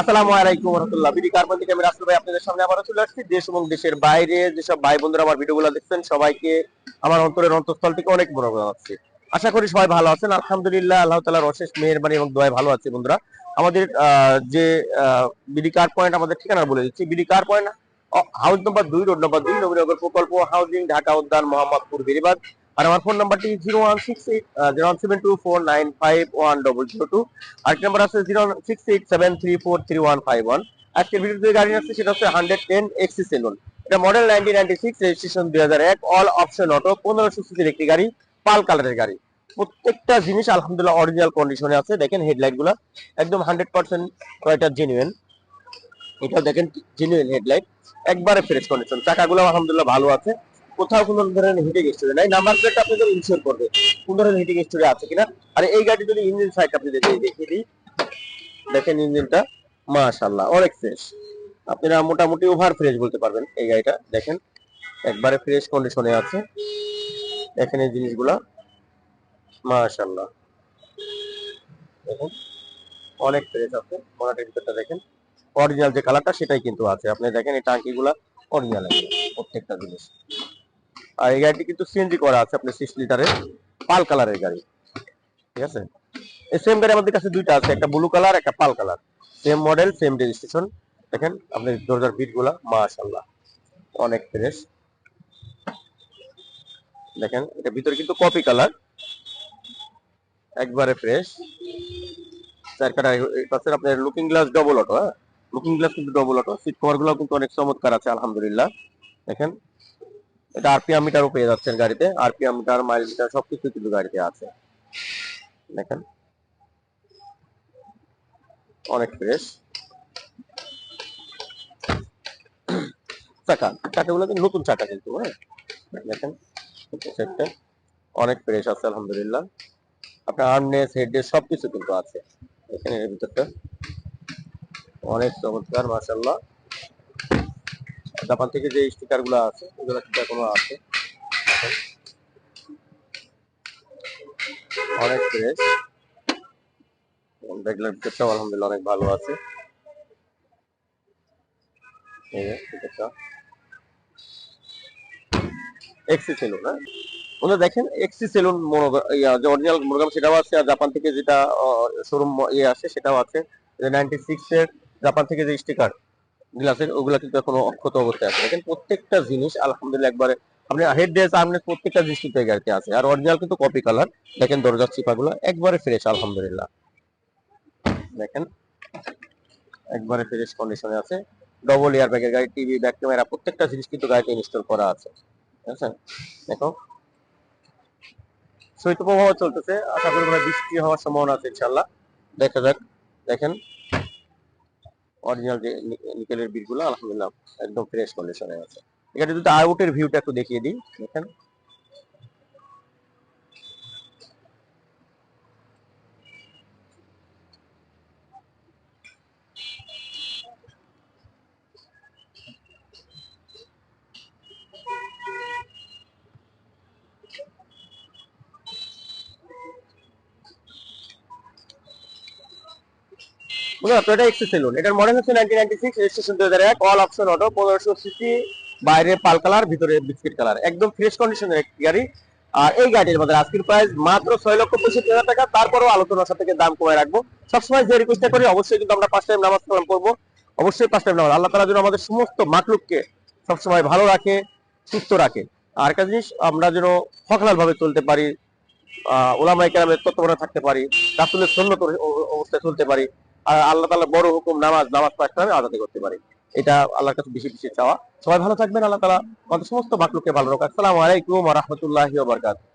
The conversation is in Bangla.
আসসালামু আলাইকুম বিডি ভাই আপনাদের সামনে আবারও চলে আসছি। দেশ এবং দেশের বাইরে যেসব ভাই বন্ধুরা আমার ভিডিওগুলো দেখছেন, সবাইকে আমার অন্তরের অন্তঃস্থল থেকে অনেক বড় আশা করি সবাই ভালো আছেন। আলহামদুলিল্লাহ, আল্লাহ তালার অশেষ মেহরবানি এবং দোয়ায় ভালো আছে বন্ধুরা। আমাদের যে বিডি কার পয়েন্ট আমাদের ঠিকানা বলে দিচ্ছি। BD car point? House number দুই, রোড নম্বর দুই, নবীনগর প্রকল্প হাউজিং, ঢাকা উদ্যান, মোহাম্মদপুর বেরিবাদ আর আমার ফোন নাম্বারটি zero one six eight zero one seven two four nine five one double zero two আরেকটি নাম্বার আছে zero six eight seven three four three one five one আজকের ভিডিওতে গাড়ি আছে সেটা হচ্ছে হান্ড্রেড টেন এক্সি সেলুন এটা model nineteen ninety six registration দুই হাজার এক অল অপশন অটো পনেরোশো সিসির একটি গাড়ি, পাল কালারের গাড়ি। প্রত্যেকটা জিনিস আলহামদুলিল্লাহ অরিজিনাল কন্ডিশনে আছে। দেখেন হেডলাইটগুলা একদম হান্ড্রেড পার্সেন্ট এটা জেনুইন এটাও দেখেন জেনুয়েন হেডলাইট একবারে ফ্রেশ কন্ডিশন চাকাগুলো আলহামদুলিল্লাহ ভালো আছে। কোথাও কোনো ধরনের হিটিং স্টোরি নাই। নাম্বার প্লেট আপনাদের ইনশিওর করবে কোন ধরনের হিটিং স্টোরি আছে কিনা? আর এই গাড়ি যদি ইঞ্জিন সাইড আপনি দেখে দেখিয়ে দিই, দেখেন ইঞ্জিনটা মাশাআল্লাহ অনেক ফ্রেশ আপনারা মোটামুটি ওভার ফ্রেশ বলতে পারবেন এই গাড়িটা। দেখেন, একবারে ফ্রেশ কন্ডিশনে আছে। দেখেন এই জিনিসগুলা, মাশাআল্লাহ। দেখুন, অনেক ফ্রেশ আছে। মনাটের ভিতরটা দেখেন অরিজিনাল যে কালারটা সেটাই কিন্তু আছে। আপনি দেখেন এই টাঙ্কিগুলা অরিজিনাল আছে প্রত্যেকটা জিনিস। আর এই গাড়িটি কিন্তু সিএনজি করা আছে, আপনার সিক্স লিটারের পাল কালারের গাড়ি। ঠিক আছে? এই সেম গাড়ি আমাদের কাছে দুইটা আছে, একটা ব্লু কালার একটা pearl colour same model same registration দেখেন আপনি দরজার বিটগুলা মাশাল্লাহ অনেক ফ্রেশ দেখেন, এটা ভিতরে কিন্তু কপি কালার একবারে ফ্রেশ চারকাটা পাশের আপনার লুকিং গ্লাস ডবল অটো হ্যাঁ? লুকিং গ্লাস কিন্তু ডবল অটো সিট কভারগুলো কিন্তু অনেক চমৎকার আছে, আলহামদুলিল্লাহ। দেখেন এটা আরপিএম মিটারও পেয়ে যাচ্ছেন গাড়িতে। আরপিএম মিটার মাইল মিটার সবকিছু কিন্তু গাড়িতে আছে। দেখেন। অনেক ফ্রেশ চাকা, চাকাগুলো কিন্তু নতুন চাকা কিন্তু হ্যাঁ? দেখেন, সেটটা অনেক ফ্রেশ আছে, আলহামদুলিল্লাহ। আপনার আর্নেস হেডনেস সবকিছু কিন্তু আছে। এখানে ভিতরটা। অনেক চমৎকার মাশাল্লাহ জাপান থেকে যে স্টিকারগুলো আছে ওগুলো কিন্তু এখনও আছে। অনেক রেগুলার ভিতরটাও আলহামদুলিল্লাহ অনেক ভালো আছে। এক্সি সেলুন হ্যাঁ? দেখেন সেলুন যে অরিজিনাল সেটাও আছে, আর জাপান থেকে যেটা শোরুম ইয়ে আছে, সেটাও আছে। জাপান থেকে যে স্টিকার গ্লাসের ওগুলা কিন্তু এখনও অক্ষত অবস্থায় আছে। দেখেন প্রত্যেকটা জিনিস, আলহামদুলিল্লাহ একবারে, আপনি হেড ড্রেস আর্মনেস প্রত্যেকটা জিনিস কিন্তু আছে। আর অরিজিনাল কিন্তু কপি কালার দেখেন দরজার চিপাগুলো একবারে ফ্রেশ আলহামদুলিল্লাহ। দেখেন, একবারে ফ্রেশ কন্ডিশনে আছে। ডবল এয়ার ব্যাগের গাড়ি টিভি ব্যাক ক্যামেরা প্রত্যেকটা জিনিস কিন্তু গাড়িতে ইনস্টল করা আছে। ঠিক আছে দেখো শৈত্যপ্রবাহ চলতেছে। আশা করি বৃষ্টি হওয়ার সম্ভাবনা আছে ইনশাল্লাহ দেখা যাক। দেখেন অরিজিনাল যে নিকেলের বিটগুলো আলহামদুলিল্লাহ, একদম ফ্রেশ কন্ডিশনে আছে। এখানে যদি আউটের ভিউটা একটু দেখিয়ে দিই, দেখেন। বুঝলেন তো এটা হচ্ছে নাইনটি সিক্স অপশন বাইরে পাল কালার, ভিতরে বিস্কিট কালার। একদম ফ্রেশ গাড়ি। আর গাড়ির আজকের মাত্র ছয় লক্ষ হাজার টাকা। সাথে দাম কমে রাখব। সবসময় যে রিকোয়েস্টটা করি, অবশ্যই কিন্তু আমরা পাঁচ টাইম নামাজ কালাম করব অবশ্যই পাঁচ টাইম নামাজ। আল্লাহ যেন আমাদের সমস্ত মাকলুককে সবসময় ভালো রাখে, সুস্থ রাখে। আর একটা জিনিস, আমরা যেন হকলাল ভাবে চলতে পারি, আহ কেরামের তত্ত্বাবধানে থাকতে পারি, রাসুলের সন্ন্যত অবস্থায় চলতে পারি। আল্লাহ তালা বড় হুকুম, নামাজ নামাজ পাঠ আমি আদাতে করতে পারি। এটা আল্লাহর কাছে বেশি বেশি চাওয়া। সবাই ভালো থাকবেন, আল্লাহ তালা সমস্ত মাকলুককে ভালো রাখা আসসালামু আলাইকুম রহমতুল্লাহ বারাকাতুহু।